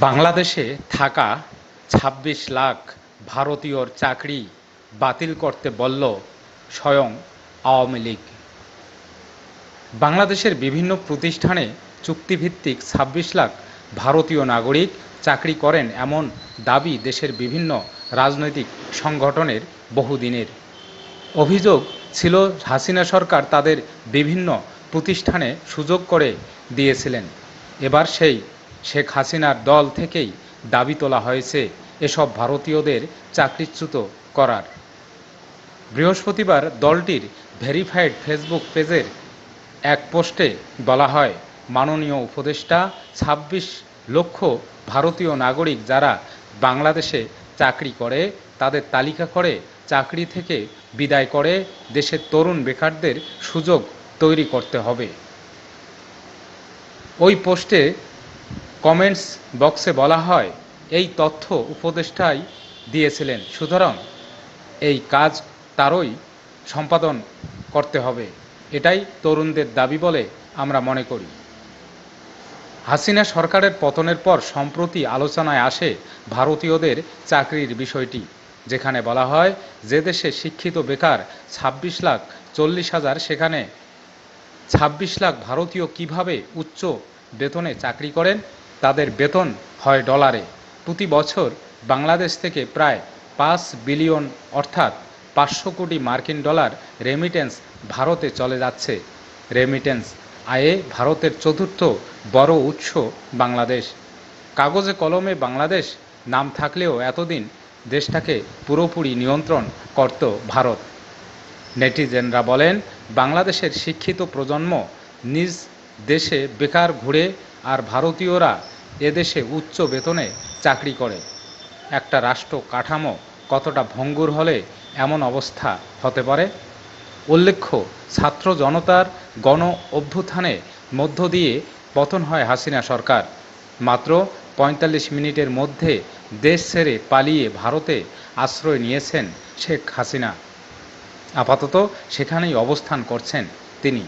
বাংলাদেশে থাকা ছাব্বিশ লাখ ভারতীয়র চাকরি বাতিল করতে বলল স্বয়ং আওয়ামী লীগ। বাংলাদেশের বিভিন্ন প্রতিষ্ঠানে চুক্তিভিত্তিক ছাব্বিশ লাখ ভারতীয় নাগরিক চাকরি করেন এমন দাবি দেশের বিভিন্ন রাজনৈতিক সংগঠনের বহুদিনের। অভিযোগ ছিল, হাসিনা সরকার তাদের বিভিন্ন প্রতিষ্ঠানে সুযোগ করে দিয়েছিলেন। এবার সেই শেখ হাসিনার দল থেকেই দাবি তোলা হয়েছে এসব ভারতীয়দের চাকরিচ্যুত করার। বৃহস্পতিবার দলটির ভেরিফাইড ফেসবুক পেজের এক পোস্টে বলা হয়, মাননীয় উপদেষ্টা, ছাব্বিশ লক্ষ ভারতীয় নাগরিক যারা বাংলাদেশে চাকরি করে, তাদের তালিকা করে চাকরি থেকে বিদায় করে দেশের তরুণ বেকারদের সুযোগ তৈরি করতে হবে। ওই পোস্টে কমেন্টস বক্সে বলা হয়, এই তথ্য উপদেষ্টাই দিয়েছিলেন। সুতরাং এই কাজ তারই সম্পাদন করতে হবে। এটাই তরুণদের দাবি বলে আমরা মনে করি। হাসিনা সরকারের পতনের পর সম্প্রতি আলোচনায় আসে ভারতীয়দের চাকরির বিষয়টি, যেখানে বলা হয়, যে দেশে শিক্ষিত বেকার ছাব্বিশ লাখ চল্লিশ হাজার, সেখানে ছাব্বিশ লাখ ভারতীয় কীভাবে উচ্চ বেতনে চাকরি করেন তাদের বেতন হয় ডলারে। প্রতি বছর বাংলাদেশ থেকে প্রায় পাঁচ বিলিয়ন, অর্থাৎ পাঁচশো কোটি মার্কিন ডলার রেমিটেন্স ভারতে চলে যাচ্ছে। রেমিটেন্স আয়ে ভারতের চতুর্থ বড় উৎস বাংলাদেশ। কাগজে কলমে বাংলাদেশ নাম থাকলেও এতদিন দেশটাকে পুরোপুরি নিয়ন্ত্রণ করত ভারত। নেটিজেনরা বলেন, বাংলাদেশের শিক্ষিত প্রজন্ম নিজ দেশে বেকার ঘুরে আর ভারতীয়রা এদেশে উচ্চ বেতনে চাকরি করে। একটা রাষ্ট্র কাঠামো কতটা ভঙ্গুর হলে এমন অবস্থা হতে পারে? উল্লেখ্য, ছাত্র জনতার গণ অভ্যুত্থানে মধ্য দিয়ে পতন হয় হাসিনা সরকার। মাত্র পঁয়তাল্লিশ মিনিটের মধ্যে দেশ ছেড়ে পালিয়ে ভারতে আশ্রয় নিয়েছেন শেখ হাসিনা। আপাতত সেখানেই অবস্থান করছেন তিনি।